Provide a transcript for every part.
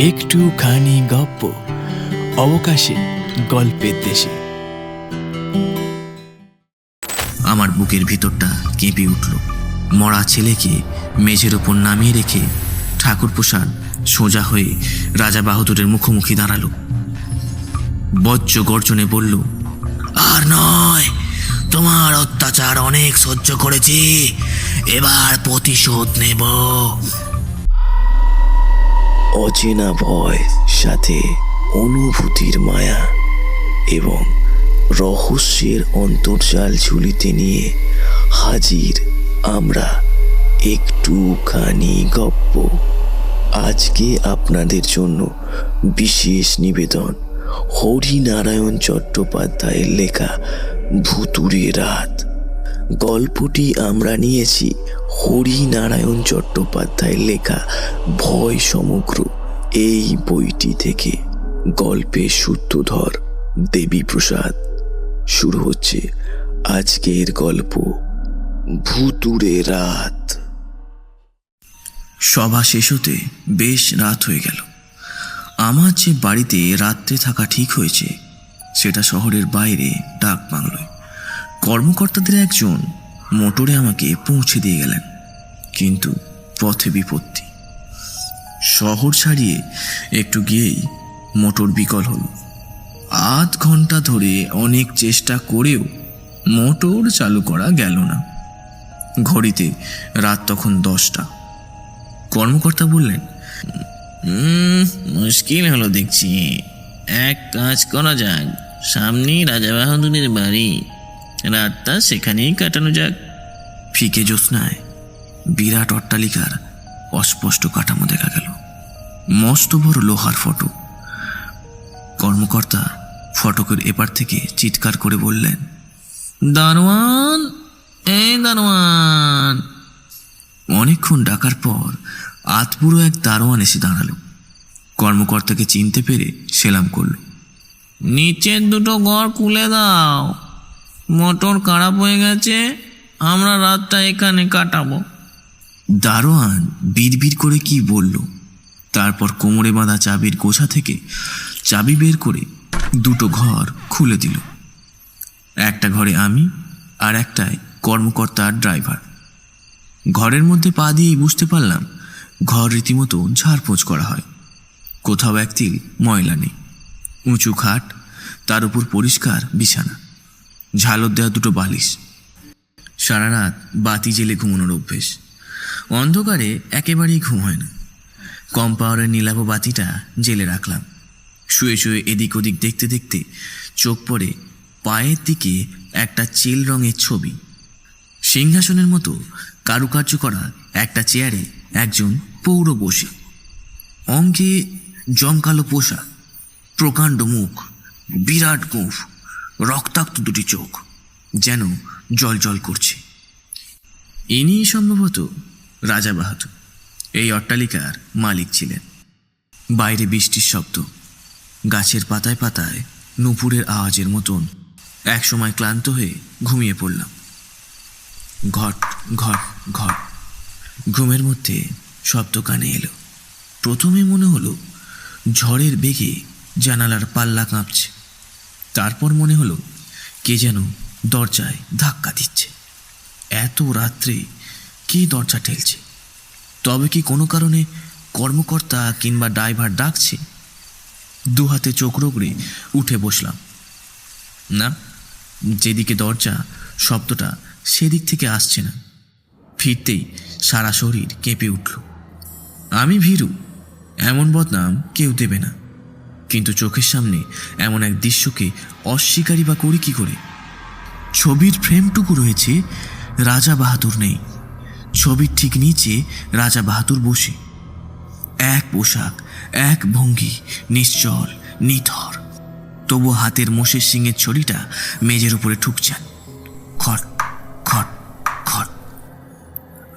একটুখানি গপ্প, অবকাশে, গল্পের দেশে। আমার বুকের ভিতরটা কেঁপে উঠল। মরা ছেলেকে মেঝের ওপর নামিয়ে রেখে ঠাকুর প্রসাদ সোজা হয়ে রাজা বাহাদুরের মুখোমুখি দাঁড়াল। বজ্র গর্জনে বলল, আর নয়, তোমার অত্যাচার অনেক সহ্য করেছি। এবার প্রতিশোধ নেব। অচেনা ভয় সাথে অনুভূতির মায়া এবং রহস্যের অন্তর্জাল ঝুলিতে নিয়ে হাজির আমরা একটুখানি গপ্প। আজকে আপনাদের জন্য বিশেষ নিবেদন হরিনারায়ণ চট্টোপাধ্যায়ের লেখা ভুতুরে রাত। গল্পটি আমরা নিয়েছি হরিনারায়ণ চট্টোপাধ্যায়ের লেখা ভয় সমগ্র এই বইটি থেকে। গল্পের সূত্রধর দেবীপ্রসাদ শুরু হচ্ছে আজকের গল্প ভুতুরে রাত। সভা শেষ হতে বেশ রাত হয়ে গেল। আমার যে বাড়িতে রাত্রে থাকা ঠিক হয়েছে, সেটা শহরের বাইরে ডাক বাংলোয় কর্মকর্তাদের একজন মোটরে আমাকে পৌঁছে দিয়ে গেলেন, কিন্তু পথে বিপত্তি। শহর ছাড়িয়ে একটু গিয়েই মোটর বিকল হলো। আধ ঘণ্টা ধরে অনেক চেষ্টা করেও মোটর চালু করা গেল না। ঘড়িতে রাত তখন দশটা। কর্মকর্তা বললেন মুশকিল হলো দেখছি। এক কাজ করা যাক, সামনেই রাজা বাহাদুরের বাড়ি। রাতটা সেখানেই কাটানো যাক। ফিকে জ্যোৎস্নায় বিরাট অট্টালিকার অস্পষ্ট কাঠামো দেখা গেল। মস্ত বড় লোহার ফটো। কর্মকর্তা ফটকের এপার থেকে চিৎকার করে বললেন, দারোয়ান, এই দারোয়ান! অনেকক্ষণ ডাকার পর আতপুরো এক দারোয়ান এসে দাঁড়াল। কর্মকর্তাকে চিনতে পেরে সেলাম করল, নিচের দুটো ঘর খুলে দাও। মোটর খারাপ হয়ে গেছে, আমরা রাতটা এখানে কাটাবো। দারোয়ান বিড়বিড় করে কি বলল? তারপর কোমরে বাঁধা চাবির গোছা থেকে চাবি বের করে দুটো ঘর খুলে দিল। একটা ঘরে আমি আর একটায় কর্মকর্তা ড্রাইভার। ঘরের মধ্যে পা দিয়েই বুঝতে পারলাম, ঘর রীতিমতো ঝাড়পোঁছ করা হয়। কোথাও একতিল ময়লা নেই। উঁচু খাট, তার উপর পরিষ্কার বিছানা। ঝালর দেওয়া দুটো বালিশ। সারা রাত বাতি জেলে ঘুমানোর অভ্যেস। অন্ধকারে একেবারেই ঘুম হয় না। কম পাওয়ারের নীলাভ বাতিটা জেলে রাখলাম। শুয়ে শুয়ে এদিক ওদিক দেখতে দেখতে চোখ পড়ে পায়ের দিকে একটা চিল রঙের ছবি। সিংহাসনের মতো কারুকার্য করা একটা চেয়ারে একজন পৌর বসে। অঙ্গে জমকালো পোশাক, প্রকাণ্ড মুখ, বিরাট গোঁফ। রক্তাক্ত দুটি চোখ যেন জল জল করছে। ইনি সম্ভবত রাজা বাহাদুর, এই অট্টালিকার মালিক ছিলেন। বাইরে বৃষ্টির শব্দ, গাছের পাতায় পাতায় নুপুরের আওয়াজের মতন একসময় ক্লান্ত হয়ে ঘুমিয়ে পড়লাম। ঘট ঘট ঘট, ঘুমের মধ্যে শব্দ কানে এলো। প্রথমে মনে হলো ঝড়ের বেগে জানালার পাল্লা কাঁপছে। তারপর মনে হলো, কে যেন দরজায় ধাক্কা দিচ্ছে। এত রাত্রে কে দরজা ঠেলছে? তবে কি কোনো কারণে কর্মকর্তা কিংবা ড্রাইভার ডাকছে? দু হাতে চোখ রগড়ে উঠে বসলাম। না, যেদিকে দরজা, শব্দটা সেদিক থেকে আসছে না। ফিরতেই সারা শরীর কেঁপে উঠল। আমি ভীরু, এমন বদনাম কেউ দেবে না। কিন্তু চোখের সামনে এমন এক দৃশ্যকে অস্বীকারী বা করি কি করে? ছবির ফ্রেমটুকু রয়েছে, রাজা বাহাদুর নেই। ছবির ঠিক নিচে রাজা বাহাদুর বসে। এক পোশাক, এক ভঙ্গি, নিশ্চল নিথর তবু হাতের মোষের সিংয়ের ছড়িটা মেজের উপরে ঠুকছেন খট খট খট।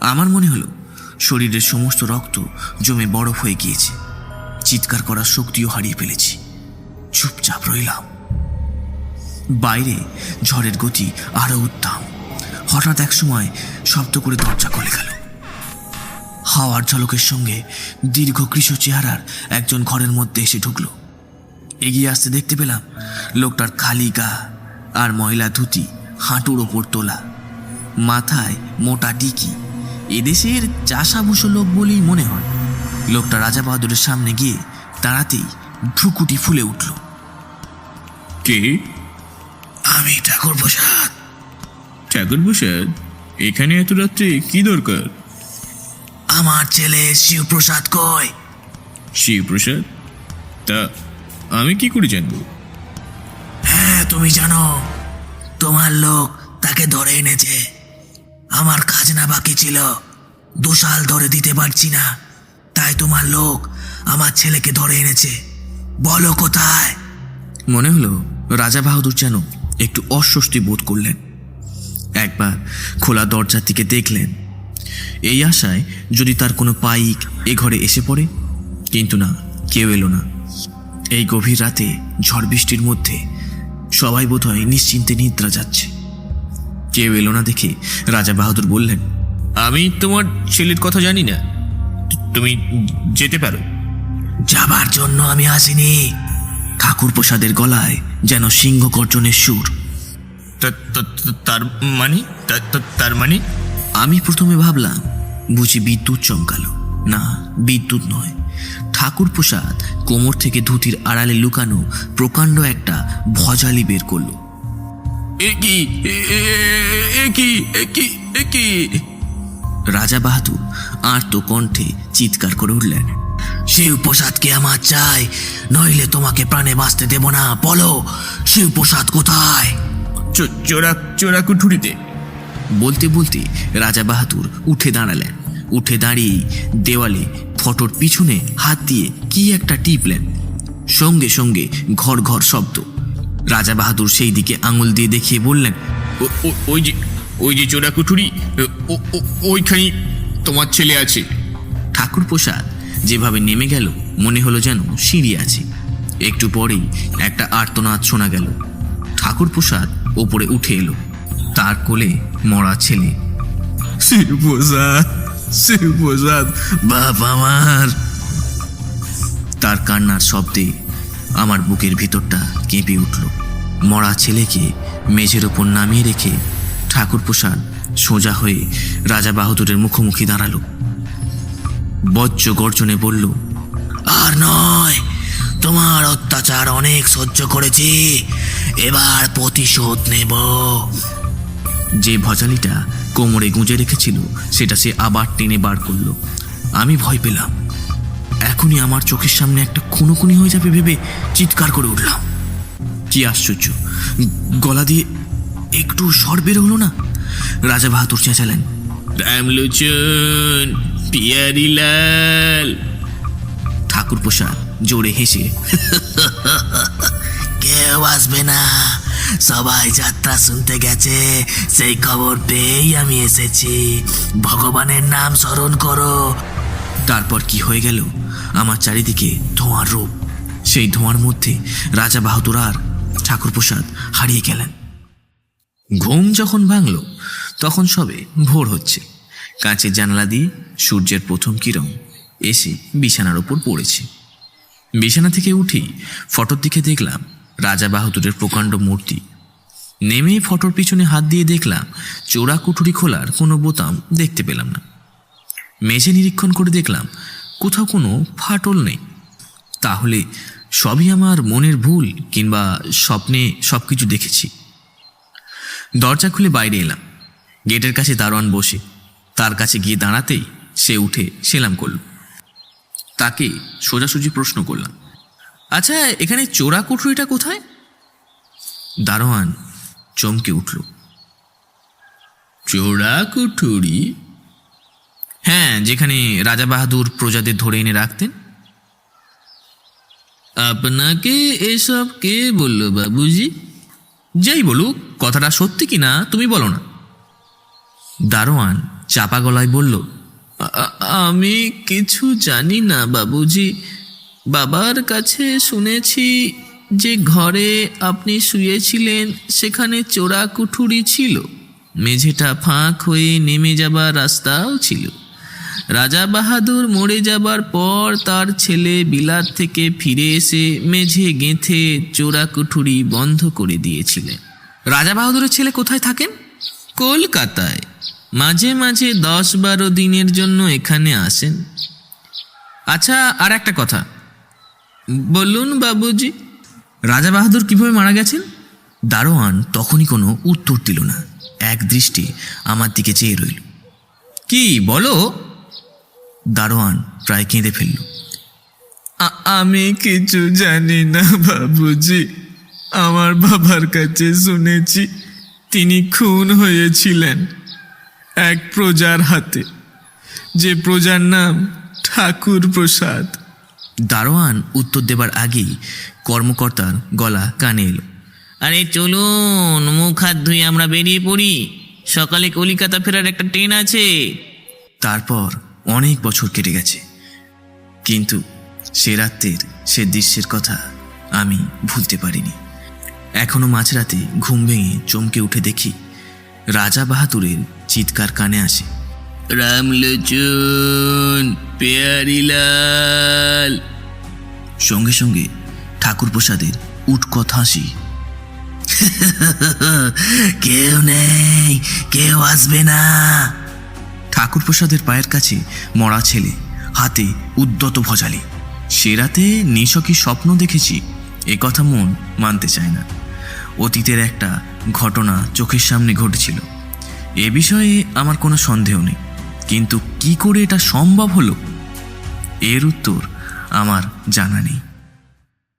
আমার মনে হলো, শরীরের সমস্ত রক্ত জমে বরফ হয়ে গিয়েছে। চিৎকার করার শক্তিও হারিয়ে ফেলেছি। চুপচাপ রইলাম। বাইরে ঝড়ের গতি আরও উত্তাম। হঠাৎ এক সময় শব্দ করে দরজা খুলে গেল। হাওয়ার ঝলকের সঙ্গে দীর্ঘ কৃষ চেহারার একজন ঘরের মধ্যে এসে ঢুকলো। এগিয়ে আসতে দেখতে পেলাম লোকটার খালি গা আর ময়লা ধুতি হাঁটুর ওপর তোলা। মাথায় মোটা টিকি। এদেশের চাষাভুষো লোক বলেই মনে হয়। লোকটা রাজা বাহাদুরের সামনে গিয়ে দাঁড়াতেই ভ্রুকুটি ফুলে উঠল। কে? আমি ঠাকুর প্রসাদ। ঠাকুর প্রসাদ? এখানে এত রাত্রে কি দরকার? আমার ছেলে শিবপ্রসাদ কয় শিবপ্রসাদ তা আমি কি করে জানব? হ্যাঁ তুমি জানো তোমার লোক তাকে ধরে এনেছে। আমার খাজনা বাকি ছিল দু সাল ধরে দিতে পারছি না। তাই তোমার লোক আমার ছেলেকে ধরে এনেছে। বলো কোথায়? মনে হলো রাজা বাহাদুর যেন একটু অস্বস্তি বোধ করলেন। একবার খোলা দরজার দিকে দেখলেন এই আশায় যদি তার কোনো পাইক এ ঘরে এসে পড়ে কিন্তু না কেউ এলো না। এই গভীর রাতে ঝড় বৃষ্টির মধ্যে সবাই বোধহয় নিশ্চিন্তে নিদ্রা যাচ্ছে। কেউ এলো না দেখে রাজা বাহাদুর বললেন আমি তোমার ছেলের কথা জানি না। তুমি যেতে পারো। যাবার জন্য আমি আসিনি। ঠাকুর প্রসাদের গলায় যেন সিংহ গর্জনের সুর। তার মানে? তার মানে? আমি প্রথমে ভাবলাম বুঝি বিদ্যুৎ চমকালো। না বিদ্যুৎ নয়। ঠাকুর প্রসাদ কোমর থেকে ধুতির আড়ালে লুকানো প্রকাণ্ড একটা ভজালি বের করল। কি? এ কি? এ কি? এ কি? রাজা বাহাদুর আর্ত কণ্ঠে চিৎকার করে উঠলেন শিবপ্রসাদকে আমার চাই নইলে তোমাকে প্রাণে বাঁচতে দেব না। বলো শিবপ্রসাদ কোথায়? চো- চোরা চোরা কুঠুরিতে। বলতে বলতে রাজা বাহাদুর উঠে দাঁড়ালেন। উঠে দাঁড়িয়ে দেওয়ালে ফটোর পিছনে হাত দিয়ে কি একটা টিপলেন। সঙ্গে সঙ্গে ঘর ঘর শব্দ। রাজা বাহাদুর সেই দিকে আঙুল দিয়ে দেখিয়ে বললেন ওই যে ওই যে চোরা কুঠুরি ও- ও- ওইখানেই তোমার ছেলে আছে। ঠাকুর প্রসাদ যেভাবে নেমে গেল মনে হলো যেন সিঁড়ি আছে। একটু পরেই একটা আর্তনাদ শোনা গেল। ঠাকুর প্রসাদ ওপরে উঠে এলো তার কোলে মরা ছেলে। শিবপ্রসাদ শিবপ্রসাদ বাপ আমার। তার কান্নার শব্দে আমার বুকের ভিতরটা কেঁপে উঠল। মরা ছেলেকে মেঝের ওপর নামিয়ে রেখে ঠাকুর প্রসাদ সোজা হয়ে রাজা বাহাদুরের মুখোমুখি দাঁড়াল। বজ্র গর্জনে বলল, আর নয়, তোমার অত্যাচার অনেক সহ্য করেছি, এবার প্রতিশোধ নেব। যে ভজালিটা কোমরে গুঁজে রেখেছিল, সেটা সে আবার টেনে বার করল। আমি ভয় পেলাম। এখনই আমার চোখের সামনে একটা খুনোখুনি হয়ে যাবে ভেবে চিৎকার করে উঠলাম। কি আশ্চর্য, গলা দিয়ে একটু স্বর বের হলো না? রাজা বাহাদুর চেঁচালেন। রামলোচন পিয়ারিলাল ঠাকুর প্রসাদ জোরে হেসে কেউ আসবে না। সবাই যাত্রা শুনতে গেছে। সেই খবর পেয়েই আমি এসেছি। ভগবানের নাম স্মরণ করো। তারপর কি হয়ে গেল? আমার চারিদিকে ধোঁয়ার রূপ। সেই ধোঁয়ার মধ্যে রাজা বাহাদুর আর ঠাকুর প্রসাদ হারিয়ে গেলেন। ঘুম যখন ভাঙল, তখন সবে ভোর হচ্ছে। কাঁচের জানলা দিয়ে সূর্যের প্রথম কিরণ এসে বিছানার ওপর পড়েছে। বিছানা থেকে উঠি ফটোর দিকে দেখলাম রাজা বাহাদুরের প্রকাণ্ড মূর্তি। নেমে ফটোর পিছনে হাত দিয়ে দেখলাম চোরা কুঠুরি খোলার কোনো বোতাম দেখতে পেলাম না। মেঝে নিরীক্ষণ করে দেখলাম কোথাও কোনো ফাটল নেই। তাহলে সবই আমার মনের ভুল কিংবা স্বপ্নে সব কিছু দেখেছি। দরজা খুলে বাইরে এলাম। গেটের কাছে দারোয়ান বসে। তার কাছে গিয়ে দাঁড়াতেই সে উঠে সেলাম করল। তাকে সোজাসুজি প্রশ্ন করলাম আচ্ছা এখানে চোরা কুঠুরিটা কোথায়? দারোয়ান চমকে উঠল, চোরা কুঠুরি? হ্যাঁ যেখানে রাজা বাহাদুর প্রজাদের ধরে এনে রাখতেন। আপনাকে এসব কে বলল, বাবুজি? যেই বলুক, কথাটা সত্যি কি না তুমি বলো না। দারোয়ান চাপা গলায় বলল আমি কিছু জানি না বাবুজি। বাবার কাছে শুনেছি যে ঘরে আপনি শুয়েছিলেন, সেখানে চোরা কুঠুরি ছিল। মেঝেটা ফাঁক হয়ে নেমে যাবার রাস্তাও ছিল। রাজা বাহাদুর মরে যাবার পর তার ছেলে বিলাত থেকে ফিরে এসে মেঝে গেঁথে চোরা কুঠুরি বন্ধ করে দিয়েছিলেন। রাজা বাহাদুরের ছেলে কোথায় থাকেন? কলকাতায়। মাঝে মাঝে দশ বারো দিনের জন্য এখানে আসেন। আচ্ছা আর একটা কথা। বলুন বাবুজি, রাজা বাহাদুর কীভাবে মারা গেছেন? দারোয়ান তখনই কোনো উত্তর দিল না। এক দৃষ্টি আমার দিকে চেয়ে রইল। কি, বলো? দারোয়ান প্রায় কেঁদে ফেলল। আমি কিছু জানি না বাবুজি। আমার বাবার কাছে শুনেছি তিনি খুন হয়েছিলেন এক প্রজার হাতে। যে প্রজার নাম ঠাকুর প্রসাদ দারোয়ান উত্তর দেবার আগেই কর্মকর্তার গলা কানে এলো। আরে চলুন মুখ হাত ধুয়ে আমরা বেরিয়ে পড়ি। সকালে কলিকাতা ফেরার একটা ট্রেন আছে। তারপর অনেক বছর কেটে গেছে। কিন্তু সে রাত্রের, সে দৃশ্যের কথা আমি ভুলতে পারিনি। এখনও মাঝরাতে ঘুম ভেঙে চমকে উঠে দেখি রাজা বাহাদুরের চিৎকার কানে আসে। রামলোচন, পেয়ারিলাল। সঙ্গে সঙ্গে ঠাকুর প্রসাদের উৎকট হাসি কেউ নেই, কেউ আসবে না। ঠাকুর প্রসাদের পায়ের কাছে মরা ছেলে, হাতে উদ্যত ভজালি। সে রাতে নিশকি স্বপ্ন দেখেছি, এ কথা মন মানতে চায় না। অতীতের একটা ঘটনা চোখের সামনে ঘটেছিল। এ বিষয়ে আমার কোনো সন্দেহ নেই। কিন্তু কি করে এটা সম্ভব হলো? এর উত্তর আমার জানা নেই।